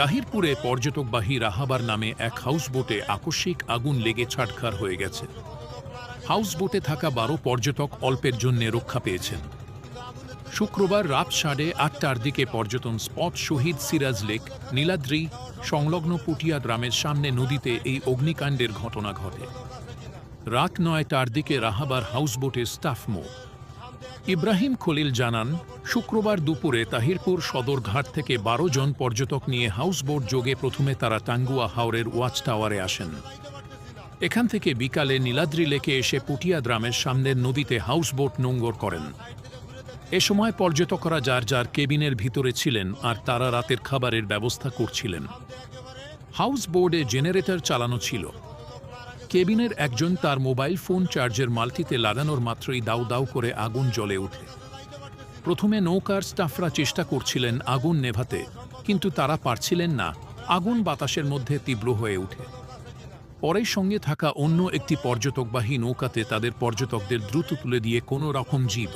তাহিরপুরে পর্যটকবাহী রাহাবার নামে এক হাউসবোটে আকস্মিক আগুন লেগে ছাটখার হয়ে গেছে। হাউসবোটে থাকা বারো পর্যটক অল্পের জন্য রক্ষা পেয়েছেন। শুক্রবার রাত সাড়ে আটটার দিকে পর্যটন স্পট শহীদ সিরাজ লেক, নীলাদ্রি, সংলগ্ন পুটিয়া গ্রামের সামনে নদীতে এই অগ্নিকাণ্ডের ঘটনা ঘটে। রাত নয়টার দিকে রাহাবার হাউসবোটের স্টাফ মো ইব্রাহিম খলিল জানান, শুক্রবার দুপুরে তাহিরপুর সদরঘাট থেকে বারো জন পর্যটক নিয়ে হাউসবোট যোগে প্রথমে তারা টাঙ্গুয়া হাওরের ওয়াচ টাওয়ারে আসেন। এখান থেকে বিকালে নীলাদ্রি লেকে এসে পুটিয়া গ্রামের সামনের নদীতে হাউসবোট নোঙ্গর করেন। এ সময় পর্যটকরা যার যার কেবিনের ভিতরে ছিলেন আর তারা রাতের খাবারের ব্যবস্থা করছিলেন। হাউস বোর্ডে জেনারেটর চালানো ছিল। কেবিনের একজন তার মোবাইল ফোন চার্জের মাল্টিতে লাগানোর মাত্রই দাউ দাউ করে আগুন জ্বলে ওঠে। প্রথমে নৌকার স্টাফরা চেষ্টা করছিলেন আগুন নেভাতে, কিন্তু তারা পারছিলেন না। আগুন বাতাসের মধ্যে তীব্র হয়ে ওঠে। পরে সঙ্গে থাকা অন্য একটি পর্যটকবাহী নৌকাতে তাদের পর্যটকদের দ্রুত তুলে দিয়ে কোনো রকম জীব